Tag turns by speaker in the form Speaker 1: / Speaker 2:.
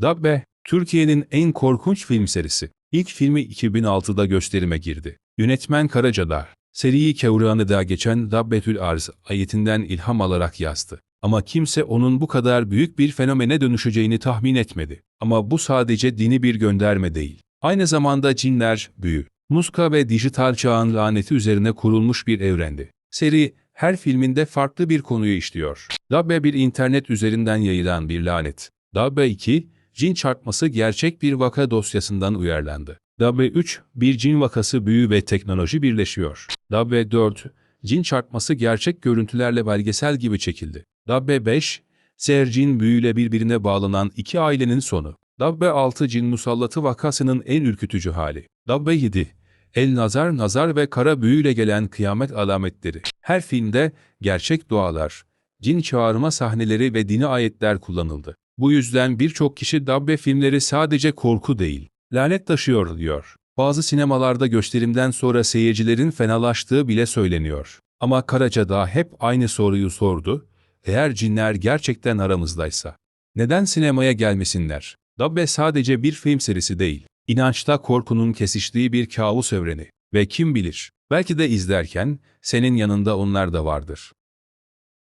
Speaker 1: Dabbe, Türkiye'nin en korkunç film serisi. İlk filmi 2006'da gösterime girdi. Yönetmen Karacadağ, seriyi Kevran'da geçen Dabbetül Arz ayetinden ilham alarak yazdı. Ama kimse onun bu kadar büyük bir fenomene dönüşeceğini tahmin etmedi. Ama bu sadece dini bir gönderme değil. Aynı zamanda cinler, büyü, muska ve dijital çağın laneti üzerine kurulmuş bir evrendi. Seri, her filminde farklı bir konuyu işliyor. Dabbe bir internet üzerinden yayılan bir lanet. Dabbe 2, cin çarpması gerçek bir vaka dosyasından uyarlandı. Dabbe 3, bir cin vakası büyü ve teknoloji birleşiyor. Dabbe 4, cin çarpması gerçek görüntülerle belgesel gibi çekildi. Dabbe 5, Seher cin büyüyle birbirine bağlanan iki ailenin sonu. Dabbe 6 cin musallatı vakasının en ürkütücü hali. Dabbe 7, El nazar nazar ve kara büyüyle gelen kıyamet alametleri. Her filmde gerçek dualar, cin çağırma sahneleri ve dini ayetler kullanıldı. Bu yüzden birçok kişi Dabbe filmleri sadece korku değil, lanet taşıyor diyor. Bazı sinemalarda gösterimden sonra seyircilerin fenalaştığı bile söyleniyor. Ama Karacadağ hep aynı soruyu sordu. Eğer cinler gerçekten aramızdaysa, neden sinemaya gelmesinler? Dabbe sadece bir film serisi değil, inançta korkunun kesiştiği bir kabus evreni. Ve kim bilir, belki de izlerken senin yanında onlar da vardır.